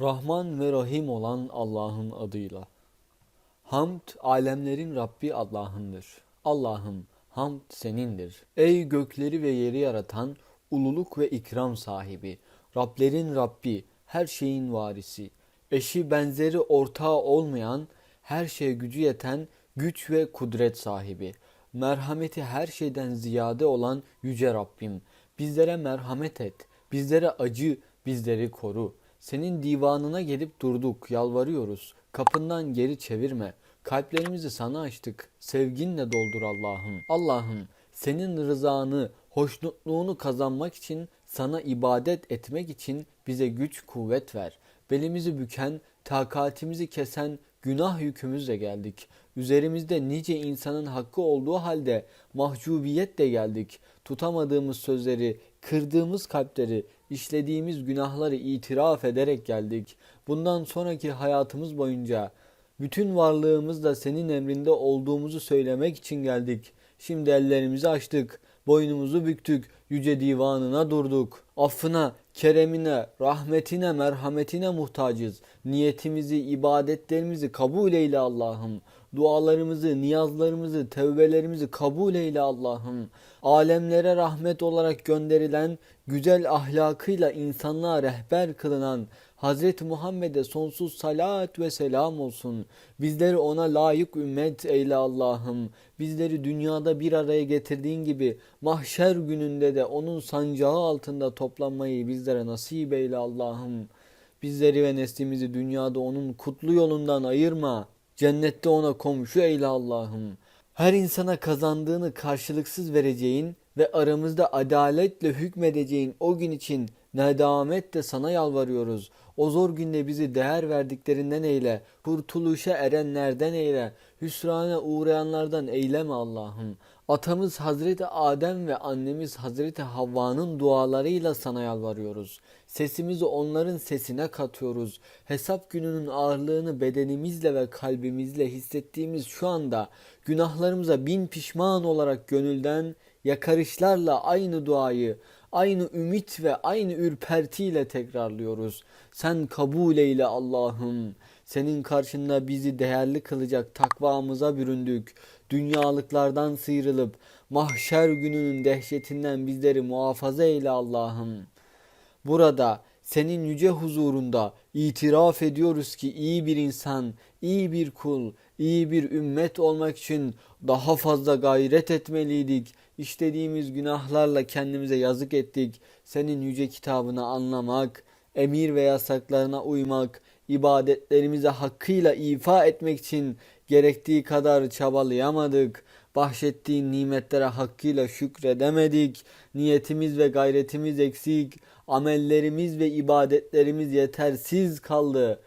Rahman ve Rahim olan Allah'ın adıyla. Hamd alemlerin Rabbi Allah'ındır. Allah'ım hamd senindir. Ey gökleri ve yeri yaratan ululuk ve ikram sahibi. Rablerin Rabbi, her şeyin varisi. Eşi benzeri ortağı olmayan, her şeye gücü yeten güç ve kudret sahibi. Merhameti her şeyden ziyade olan yüce Rabbim. Bizlere merhamet et. Bizlere acı, bizleri koru. Senin divanına gelip durduk, yalvarıyoruz. Kapından geri çevirme. Kalplerimizi sana açtık. Sevginle doldur Allah'ım. Allah'ım senin rızanı, hoşnutluğunu kazanmak için, sana ibadet etmek için bize güç kuvvet ver. Belimizi büken, takatimizi kesen günah yükümüzle geldik. Üzerimizde nice insanın hakkı olduğu halde mahcubiyetle geldik. Tutamadığımız sözleri, kırdığımız kalpleri, işlediğimiz günahları itiraf ederek geldik. Bundan sonraki hayatımız boyunca bütün varlığımızla senin emrinde olduğumuzu söylemek için geldik. Şimdi ellerimizi açtık, boynumuzu büktük, yüce divanına durduk. Affına, keremine, rahmetine, merhametine muhtacız. Niyetimizi, ibadetlerimizi kabul eyle Allah'ım. Dualarımızı, niyazlarımızı, tevbelerimizi kabul eyle Allah'ım. Alemlere rahmet olarak gönderilen, güzel ahlakıyla insanlığa rehber kılınan Hazreti Muhammed'e sonsuz salat ve selam olsun. Bizleri ona layık ümmet eyle Allah'ım. Bizleri dünyada bir araya getirdiğin gibi mahşer gününde de onun sancağı altında toplanmayı bizlere nasip eyle Allah'ım. Bizleri ve neslimizi dünyada onun kutlu yolundan ayırma. Cennette ona komşu eyle Allah'ım. Her insana kazandığını karşılıksız vereceğin ve aramızda adaletle hükmedeceğin o gün için nedametle sana yalvarıyoruz. O zor günde bizi değer verdiklerinden eyle, kurtuluşa erenlerden eyle, hüsrana uğrayanlardan eyleme Allah'ım. Atamız Hazreti Adem ve annemiz Hazreti Havva'nın dualarıyla sana yalvarıyoruz. Sesimizi onların sesine katıyoruz. Hesap gününün ağırlığını bedenimizle ve kalbimizle hissettiğimiz şu anda günahlarımıza bin pişman olarak gönülden yakarışlarla aynı duayı, aynı ümit ve aynı ürpertiyle tekrarlıyoruz. Sen kabul eyle Allah'ım. Senin karşında bizi değerli kılacak takvamıza büründük. Dünyalıklardan sıyrılıp mahşer gününün dehşetinden bizleri muhafaza eyle Allah'ım. Burada senin yüce huzurunda itiraf ediyoruz ki iyi bir insan, iyi bir kul, iyi bir ümmet olmak için daha fazla gayret etmeliydik. İşlediğimiz günahlarla kendimize yazık ettik. Senin yüce kitabını anlamak, emir ve yasaklarına uymak, ibadetlerimizi hakkıyla ifa etmek için gerektiği kadar çabalayamadık. Bahşettiğin nimetlere hakkıyla şükredemedik. Niyetimiz ve gayretimiz eksik. Amellerimiz ve ibadetlerimiz yetersiz kaldı.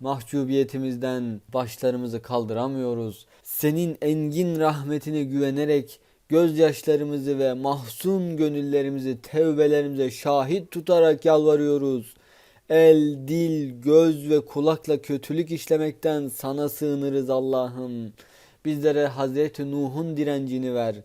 Mahcubiyetimizden başlarımızı kaldıramıyoruz. Senin engin rahmetine güvenerek gözyaşlarımızı ve mahzun gönüllerimizi tevbelerimize şahit tutarak yalvarıyoruz. El, dil, göz ve kulakla kötülük işlemekten sana sığınırız Allah'ım. Bizlere Hazreti Nuh'un direncini ver.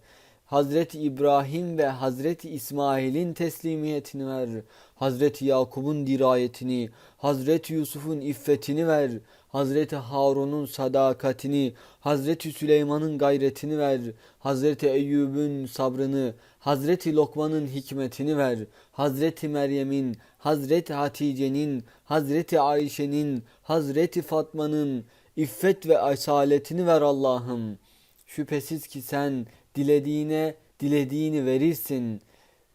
Hazreti İbrahim ve Hazreti İsmail'in teslimiyetini ver. Hazreti Yakub'un dirayetini, Hazreti Yusuf'un iffetini ver. Hazreti Harun'un sadakatini, Hazreti Süleyman'ın gayretini ver. Hazreti Eyyub'un sabrını, Hazreti Lokman'ın hikmetini ver. Hazreti Meryem'in, Hazreti Hatice'nin, Hazreti Ayşe'nin, Hazreti Fatma'nın iffet ve asaletini ver Allah'ım. Şüphesiz ki sen dilediğine dilediğini verirsin.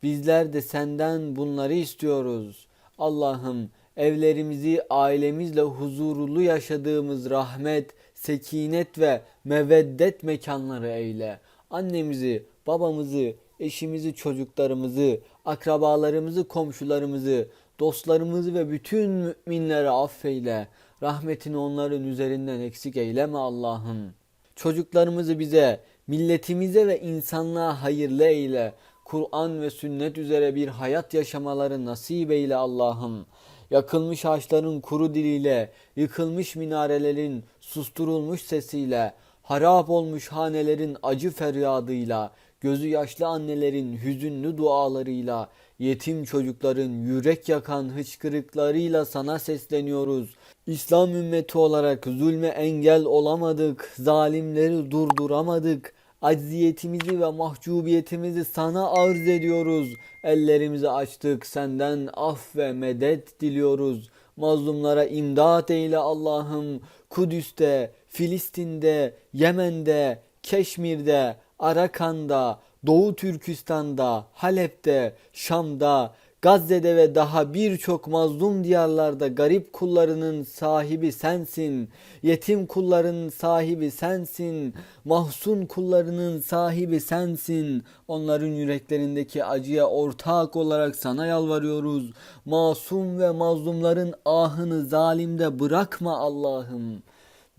Bizler de senden bunları istiyoruz. Allah'ım evlerimizi ailemizle huzurlu yaşadığımız rahmet, sekinet ve meveddet mekanları eyle. Annemizi, babamızı, eşimizi, çocuklarımızı, akrabalarımızı, komşularımızı, dostlarımızı ve bütün müminleri affeyle. Rahmetini onların üzerinden eksik eyleme Allah'ım. Çocuklarımızı bize, milletimize ve insanlığa hayırlı eyle. Kur'an ve sünnet üzere bir hayat yaşamaları nasip eyle Allah'ım. Yakılmış ağaçların kuru diliyle, yıkılmış minarelerin susturulmuş sesiyle, harap olmuş hanelerin acı feryadıyla, gözü yaşlı annelerin hüzünlü dualarıyla, yetim çocukların yürek yakan hıçkırıklarıyla sana sesleniyoruz. İslam ümmeti olarak zulme engel olamadık, zalimleri durduramadık. Acziyetimizi ve mahcubiyetimizi sana arz ediyoruz. Ellerimizi açtık, senden af ve medet diliyoruz. Mazlumlara imdat eyle Allah'ım. Kudüs'te, Filistin'de, Yemen'de, Keşmir'de, Arakan'da, Doğu Türkistan'da, Halep'te, Şam'da, Gazze'de ve daha birçok mazlum diyarlarda garip kullarının sahibi sensin. Yetim kulların sahibi sensin. Mahzun kullarının sahibi sensin. Onların yüreklerindeki acıya ortak olarak sana yalvarıyoruz. Masum ve mazlumların ahını zalimde bırakma Allah'ım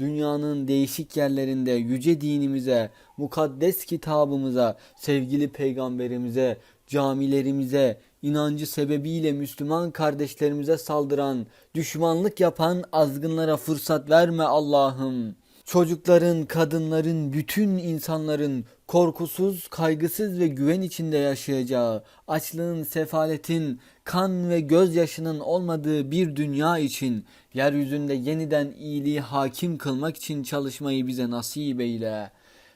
dünyanın değişik yerlerinde yüce dinimize, mukaddes kitabımıza, sevgili peygamberimize, camilerimize, inancı sebebiyle Müslüman kardeşlerimize saldıran, düşmanlık yapan azgınlara fırsat verme Allah'ım. Çocukların, kadınların, bütün insanların korkusuz, kaygısız ve güven içinde yaşayacağı, açlığın, sefaletin, kan ve gözyaşının olmadığı bir dünya için yeryüzünde yeniden iyiliği hakim kılmak için çalışmayı bize nasip eyle.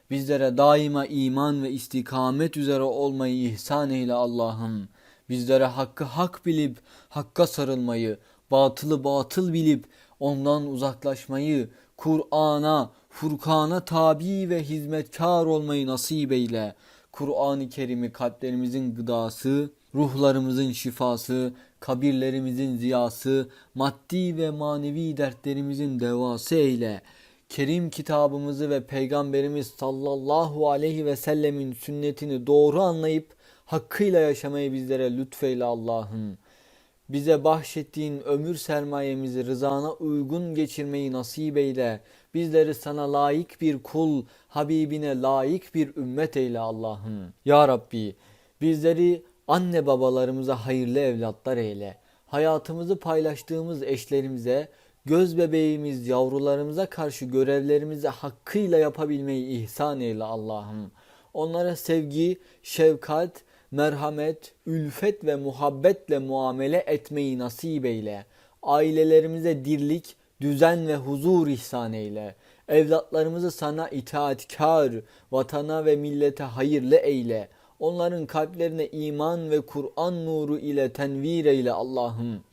Bizlere daima iman ve istikamet üzere olmayı ihsan eyle Allah'ım. Bizlere hakkı hak bilip hakka sarılmayı, batılı batıl bilip ondan uzaklaşmayı, Kur'an'a, Furkan'a tabi ve hizmetkar olmayı nasip eyle. Kur'an-ı Kerim'i kalplerimizin gıdası, ruhlarımızın şifası, kabirlerimizin ziyası, maddi ve manevi dertlerimizin devası eyle. Kerim kitabımızı ve Peygamberimiz sallallahu aleyhi ve sellemin sünnetini doğru anlayıp hakkıyla yaşamayı bizlere lütfeyle Allah'ım. Bize bahşettiğin ömür sermayemizi rızana uygun geçirmeyi nasip eyle. Bizleri sana layık bir kul, Habibine layık bir ümmet eyle Allah'ım. Ya Rabbi bizleri anne babalarımıza hayırlı evlatlar eyle. Hayatımızı paylaştığımız eşlerimize, göz bebeğimiz yavrularımıza karşı görevlerimizi hakkıyla yapabilmeyi ihsan eyle Allah'ım. Onlara sevgi, şefkat, merhamet, ülfet ve muhabbetle muamele etmeyi nasip eyle. Ailelerimize dirlik, düzen ve huzur ihsan eyle. Evlatlarımızı sana itaatkar, vatana ve millete hayırlı eyle. Onların kalplerine iman ve Kur'an nuru ile tenvir eyle Allah'ım.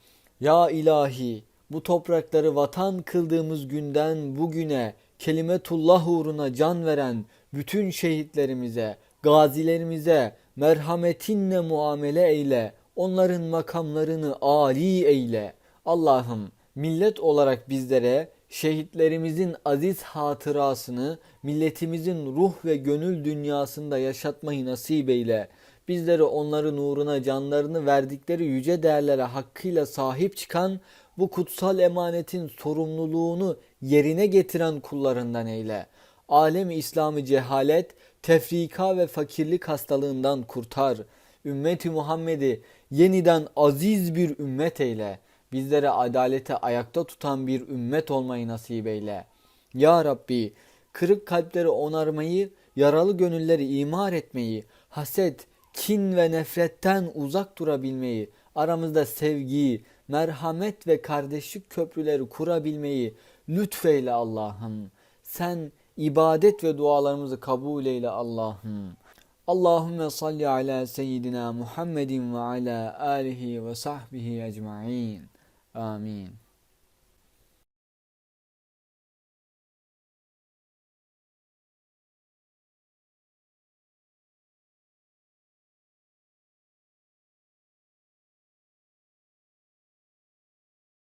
Ya ilahi bu toprakları vatan kıldığımız günden bugüne kelimetullah uğruna can veren bütün şehitlerimize, gazilerimize merhametinle muamele eyle. Onların makamlarını âli eyle. Allah'ım millet olarak bizlere şehitlerimizin aziz hatırasını milletimizin ruh ve gönül dünyasında yaşatmayı nasip eyle. Bizleri onların uğruna canlarını verdikleri yüce değerlere hakkıyla sahip çıkan bu kutsal emanetin sorumluluğunu yerine getiren kullarından eyle. Alem İslam'ı cehalet, tefrika ve fakirlik hastalığından kurtar. Ümmeti Muhammed'i yeniden aziz bir ümmet eyle. Bizlere adalete ayakta tutan bir ümmet olmayı nasip eyle. Ya Rabbi, kırık kalpleri onarmayı, yaralı gönülleri imar etmeyi, haset, kin ve nefretten uzak durabilmeyi, aramızda sevgi, merhamet ve kardeşlik köprüleri kurabilmeyi lütfeyle Allah'ım. Sen ibadet ve dualarımızı kabul eyle Allah'ım. Allahümme salli ala seyyidina Muhammedin ve ala alihi ve sahbihi ecma'in. Amin.